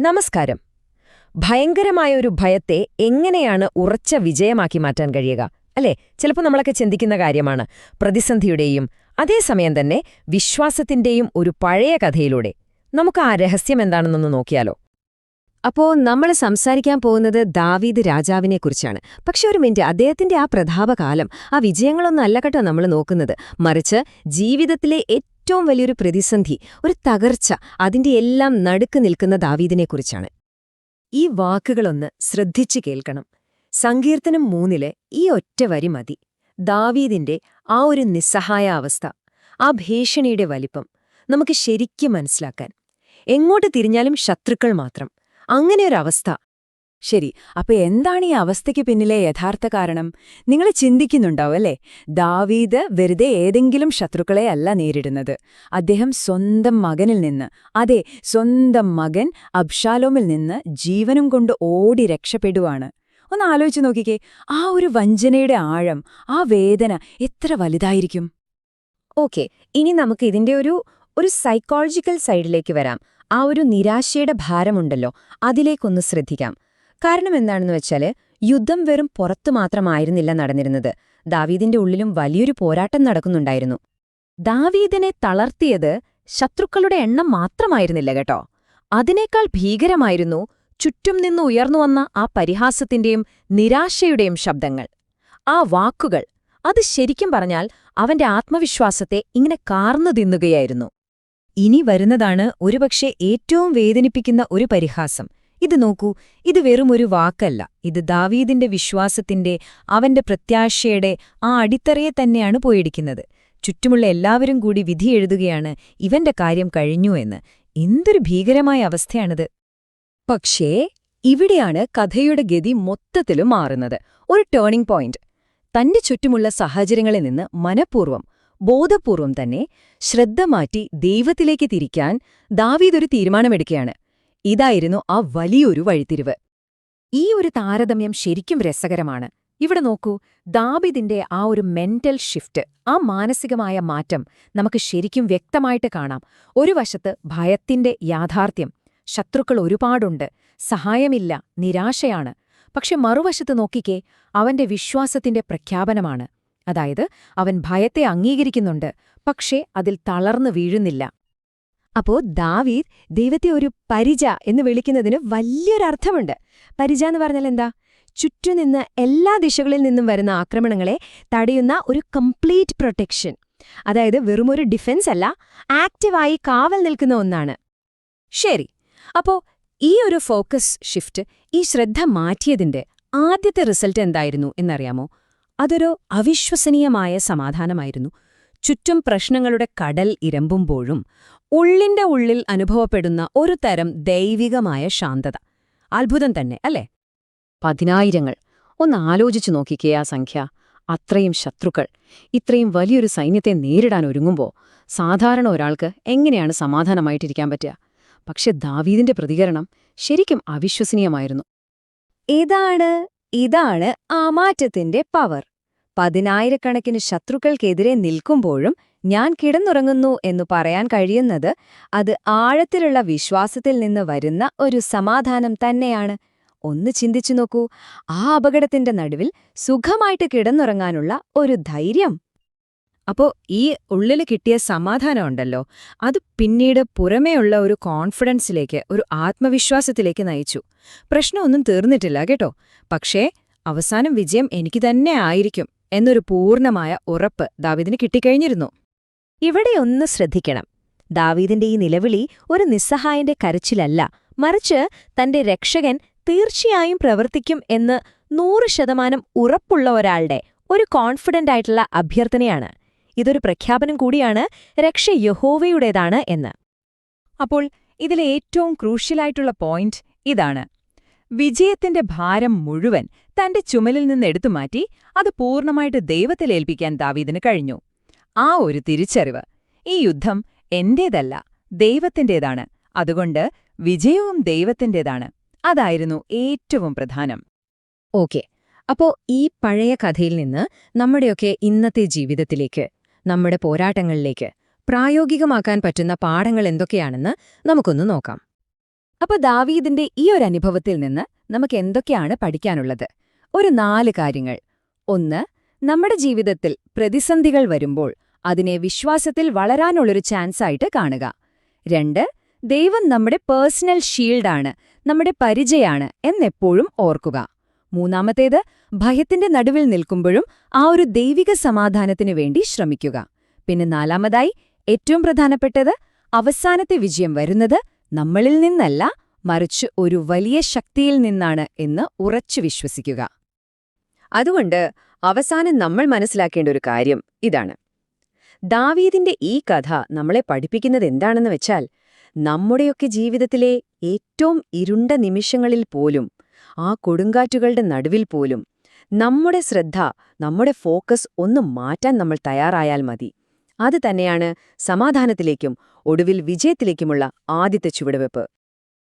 നമസ്കാരം. ഭയങ്കരമായ ഒരു ഭയത്തെ എങ്ങനെയാണ് ഉറച്ച വിജയമാക്കി മാറ്റാൻ കഴിയുക? അല്ലേ? ചിലപ്പോൾ നമ്മളൊക്കെ ചിന്തിക്കുന്ന കാര്യമാണ്. പ്രതിസന്ധിയുടെയും അതേസമയം തന്നെ വിശ്വാസത്തിന്റെയും ഒരു പഴയ കഥയിലൂടെ. നമുക്ക് ആ രഹസ്യം എന്താണെന്നൊന്ന് നോക്കിയാലോ. അപ്പോ നമ്മൾ സംസാരിക്കാൻ പോകുന്നത് ദാവീദ് രാജാവിനെക്കുറിച്ചാണ്. പക്ഷെ ഒരു മിനിറ്റ് അദ്ദേഹത്തിന്റെ ആ പ്രതാപകാലം ആ വിജയങ്ങളൊന്നും അല്ല കേട്ടോ നമ്മൾ നോക്കുന്നത്. മറിച്ച് ജീവിതത്തിലെ ഏറ്റവും വലിയൊരു പ്രതിസന്ധി ഒരു തകർച്ച അതിന്റെ എല്ലാം നടുക്ക് നിൽക്കുന്ന ദാവീദിനെക്കുറിച്ചാണ്. ഈ വാക്കുകളൊന്ന് ശ്രദ്ധിച്ചു കേൾക്കണം. സങ്കീർത്തനം മൂന്നിലെ ഈ ഒറ്റ വരി മതി. ദാവീദിന്റെ ആ ഒരു നിസ്സഹായ അവസ്ഥ ആ ഭീഷണിയുടെ വലിപ്പം നമുക്ക് ശരിക്കും മനസ്സിലാക്കാൻ. എങ്ങോട്ട് തിരിഞ്ഞാലും ശത്രുക്കൾ മാത്രം. അങ്ങനെയൊരവസ്ഥ ശരി അപ്പൊ എന്താണ് ഈ അവസ്ഥയ്ക്ക് പിന്നിലെ യഥാർത്ഥ കാരണം? നിങ്ങൾ ചിന്തിക്കുന്നുണ്ടാവും അല്ലേ? ദാവീദ് വെറുതെ ഏതെങ്കിലും ശത്രുക്കളെ അല്ല നേരിടുന്നത്. അദ്ദേഹം സ്വന്തം മകനിൽ നിന്ന് അതെ സ്വന്തം മകൻ അബ്ഷാലോമിൽ നിന്ന് ജീവനും കൊണ്ട് ഓടി രക്ഷപ്പെടുവാണ്. ഒന്ന് ആലോചിച്ച് നോക്കിക്കേ ആ ഒരു വഞ്ചനയുടെ ആഴം ആ വേദന എത്ര വലുതായിരിക്കും? ഓക്കെ ഇനി നമുക്ക് ഇതിന്റെ ഒരു ഒരു സൈക്കോളജിക്കൽ സൈഡിലേക്ക് വരാം. ആ ഒരു നിരാശയുടെ ഭാരമുണ്ടല്ലോ അതിലേക്കൊന്ന് ശ്രദ്ധിക്കാം. കാരണം എന്താണെന്ന് വെച്ചാൽ യുദ്ധം വെറും പുറത്തു മാത്രമായിരുന്നില്ല നടന്നിരുന്നത്. ദാവീദിന്റെ ഉള്ളിലും വലിയൊരു പോരാട്ടം നടക്കുന്നുണ്ടായിരുന്നു. ദാവീദിനെ തളർത്തിയത് ശത്രുക്കളുടെ എണ്ണം മാത്രമായിരുന്നില്ല കേട്ടോ. അതിനേക്കാൾ ഭീകരമായിരുന്നു ചുറ്റും നിന്ന് ഉയർന്നു വന്ന ആ പരിഹാസത്തിന്റെയും നിരാശയുടെയും ശബ്ദങ്ങൾ. ആ വാക്കുകൾ അത് ശരിക്കും പറഞ്ഞാൽ അവന്റെ ആത്മവിശ്വാസത്തെ ഇങ്ങനെ കാർന്നു തിന്നുകയായിരുന്നു. ഇനി വരുന്നതാണ് ഒരുപക്ഷെ ഏറ്റവും വേദനിപ്പിക്കുന്ന ഒരു പരിഹാസം. ഇത് നോക്കൂ ഇത് വെറുമൊരു വാക്കല്ല. ഇത് ദാവീദിന്റെ വിശ്വാസത്തിന്റെ അവന്റെ പ്രത്യാശയുടെ ആ അടിത്തറയെ തന്നെയാണ് പോയിടിക്കുന്നത് ചുറ്റുമുള്ള എല്ലാവരും കൂടി വിധി എഴുതുകയാണ് ഇവന്റെ കാര്യം കഴിഞ്ഞു എന്ന്. എന്തൊരു ഭീകരമായ അവസ്ഥയാണിത്. പക്ഷേ ഇവിടെയാണ് കഥയുടെ ഗതി മൊത്തത്തിലും മാറുന്നത്. ഒരു ടേണിംഗ് പോയിന്റ് തന്റെ ചുറ്റുമുള്ള സാഹചര്യങ്ങളിൽ നിന്ന് മനഃപൂർവം ബോധപൂർവം തന്നെ ശ്രദ്ധ മാറ്റി ദൈവത്തിലേക്ക് തിരിക്കാൻ ദാവീദൊരു തീരുമാനമെടുക്കുകയാണ്. ഇതായിരുന്നു ആ വലിയൊരു വഴിത്തിരിവ്. ഈ ഒരു താരതമ്യം ശരിക്കും രസകരമാണ്. ഇവിടെ നോക്കൂ ദാബിദിന്റെ ആ ഒരു മെന്റൽ ഷിഫ്റ്റ് ആ മാനസികമായ മാറ്റം നമുക്ക് ശരിക്കും വ്യക്തമായിട്ട് കാണാം. ഒരു വശത്ത് ഭയത്തിന്റെ യാഥാർത്ഥ്യം ശത്രുക്കൾ ഒരുപാടുണ്ട് സഹായമില്ല നിരാശയാണ്. പക്ഷെ മറുവശത്ത് നോക്കിക്കേ അവന്റെ വിശ്വാസത്തിന്റെ പ്രഖ്യാപനമാണ്. അതായത് അവൻ ഭയത്തെ അംഗീകരിക്കുന്നുണ്ട് പക്ഷേ അതിൽ തളർന്നു വീഴുന്നില്ല. അപ്പോ ദാവീദ് ദൈവത്തെ ഒരു പരിച എന്ന് വിളിക്കുന്നതിന് വലിയൊരർത്ഥമുണ്ട് പരിച എന്ന് പറഞ്ഞാൽ എന്താ? ചുറ്റുനിന്ന് എല്ലാ ദിശകളിൽ നിന്നും വരുന്ന ആക്രമണങ്ങളെ തടയുന്ന ഒരു കംപ്ലീറ്റ് പ്രൊട്ടക്ഷൻ അതായത് വെറുമൊരു ഡിഫൻസ് അല്ല ആക്റ്റീവായി കാവൽ നിൽക്കുന്ന ഒന്നാണ്. ശരി. അപ്പോ ഈ ഒരു ഫോക്കസ് ഷിഫ്റ്റ് ഈ ശ്രദ്ധ മാറ്റിയതിന്റെ ആദ്യത്തെ റിസൾട്ട് എന്തായിരുന്നു എന്നറിയാമോ? അതൊരു അവിശ്വസനീയമായ സമാധാനമായിരുന്നു. ചുറ്റും പ്രശ്നങ്ങളുടെ കടൽ ഇരമ്പുമ്പോഴും ഉള്ളിന്റെ ഉള്ളിൽ അനുഭവപ്പെടുന്ന ഒരു തരം ദൈവികമായ ശാന്തത. അത്ഭുതം തന്നെ അല്ലേ? പതിനായിരങ്ങൾ. ഒന്ന് ആലോചിച്ചു നോക്കിക്കേ ആ സംഖ്യ. അത്രയും ശത്രുക്കൾ. ഇത്രയും വലിയൊരു സൈന്യത്തെ നേരിടാൻ ഒരുങ്ങുമ്പോൾ സാധാരണ ഒരാൾക്ക് എങ്ങനെയാണ് സമാധാനമായിട്ടിരിക്കാൻ പറ്റുക? പക്ഷെ ദാവീദിന്റെ പ്രതികരണം ശരിക്കും അവിശ്വസനീയമായിരുന്നു. ഇതാണ് ഇതാണ് ആ മാറ്റത്തിന്റെ പവർ. പതിനായിരക്കണക്കിന് ശത്രുക്കൾക്കെതിരെ നിൽക്കുമ്പോഴും ഞാൻ കിടന്നുറങ്ങുന്നു എന്നു പറയാൻ കഴിയുന്നത് അത് ആഴത്തിലുള്ള വിശ്വാസത്തിൽ നിന്ന് വരുന്ന ഒരു സമാധാനം തന്നെയാണ്. ഒന്ന് ചിന്തിച്ചു നോക്കൂ ആ അപകടത്തിന്റെ നടുവിൽ സുഖമായിട്ട് കിടന്നുറങ്ങാനുള്ള ഒരു ധൈര്യം. അപ്പോ ഈ ഉള്ളിൽ കിട്ടിയ സമാധാനമുണ്ടല്ലോ അത് പിന്നീട് പുറമേയുള്ള ഒരു കോൺഫിഡൻസിലേക്ക് ഒരു ആത്മവിശ്വാസത്തിലേക്ക് നയിച്ചു. പ്രശ്നമൊന്നും തീർന്നിട്ടില്ല കേട്ടോ. പക്ഷേ അവസാനം വിജയം എനിക്ക് തന്നെ ആയിരിക്കും. എന്നൊരു പൂർണമായ ഉറപ്പ് ദാവീദിന് കിട്ടിക്കഴിഞ്ഞിരുന്നു. ഇവിടെ ഒന്ന് ശ്രദ്ധിക്കണം. ദാവീദിന്റെ ഈ നിലവിളി ഒരു നിസ്സഹായന്റെ കരച്ചിലല്ല. മറിച്ച് തന്റെ രക്ഷകൻ തീർച്ചയായും പ്രവർത്തിക്കും എന്ന് നൂറ് ശതമാനം ഉറപ്പുള്ള ഒരാളുടെ ഒരു കോൺഫിഡന്റ് ആയിട്ടുള്ള അഭ്യർത്ഥനയാണ്. ഇതൊരു പ്രഖ്യാപനം കൂടിയാണ് രക്ഷ യഹോവയുടേതാണ് എന്ന്. അപ്പോൾ ഇതിലെ ഏറ്റവും ക്രൂഷ്യലായിട്ടുള്ള പോയിന്റ് ഇതാണ്. വിജയത്തിന്റെ ഭാരം മുഴുവൻ തന്റെ ചുമലിൽ നിന്ന് എടുത്തുമാറ്റി അത് പൂർണമായിട്ട് ദൈവത്തിലേൽപ്പിക്കാൻ ദാവീദിന് കഴിഞ്ഞു. ആ ഒരു തിരിച്ചറിവ് ഈ യുദ്ധം എന്റേതല്ല ദൈവത്തിന്റേതാണ്. അതുകൊണ്ട് വിജയവും ദൈവത്തിന്റേതാണ്. അതായിരുന്നു ഏറ്റവും പ്രധാനം. ഓക്കെ അപ്പോ ഈ പഴയ കഥയിൽ നിന്ന് നമ്മുടെയൊക്കെ ഇന്നത്തെ ജീവിതത്തിലേക്ക് നമ്മുടെ പോരാട്ടങ്ങളിലേക്ക് പ്രായോഗികമാക്കാൻ പറ്റുന്ന പാഠങ്ങൾ എന്തൊക്കെയാണെന്ന് നമുക്കൊന്ന് നോക്കാം. അപ്പൊ ദാവീദിന്റെ ഈ ഒരു അനുഭവത്തിൽ നിന്ന് നമുക്ക് എന്തൊക്കെയാണ് പഠിക്കാനുള്ളത്? ഒരു നാല് കാര്യങ്ങൾ. ഒന്ന് നമ്മുടെ ജീവിതത്തിൽ പ്രതിസന്ധികൾ വരുമ്പോൾ അതിനെ വിശ്വാസത്തിൽ വളരാനുള്ളൊരു ചാൻസായിട്ട് കാണുക. രണ്ട് ദൈവം നമ്മുടെ പേഴ്സണൽ ഷീൽഡാണ് നമ്മുടെ പരിചയാണ് എന്നെപ്പോഴും ഓർക്കുക. മൂന്നാമത്തേത് ഭയത്തിന്റെ നടുവിൽ നിൽക്കുമ്പോഴും ആ ഒരു ദൈവിക സമാധാനത്തിനു വേണ്ടി ശ്രമിക്കുക. പിന്നെ നാലാമതായി ഏറ്റവും പ്രധാനപ്പെട്ടത് അവസാനത്തെ വിജയം വരുന്നത് നമ്മളിൽ നിന്നല്ല മറിച്ച് ഒരു വലിയ ശക്തിയിൽ നിന്നാണ് എന്ന് ഉറച്ചു വിശ്വസിക്കുക. അതുകൊണ്ട് അവസാനം നമ്മൾ മനസ്സിലാക്കേണ്ട ഒരു കാര്യം ഇതാണ്. ദാവീദിന്റെ ഈ കഥ നമ്മളെ പഠിപ്പിക്കുന്നത് എന്താണെന്ന് വെച്ചാൽ നമ്മുടെയൊക്കെ ജീവിതത്തിലെ ഏറ്റവും ഇരുണ്ട നിമിഷങ്ങളിൽ പോലും ആ കൊടുങ്കാറ്റുകളുടെ നടുവിൽ പോലും നമ്മുടെ ശ്രദ്ധ നമ്മുടെ ഫോക്കസ് ഒന്ന് മാറ്റാൻ നമ്മൾ തയ്യാറായാൽ മതി. അത് തന്നെയാണ് സമാധാനത്തിലേക്കും ഒടുവിൽ വിജയത്തിലേക്കുമുള്ള ആദ്യത്തെ ചുവടുവെപ്പ്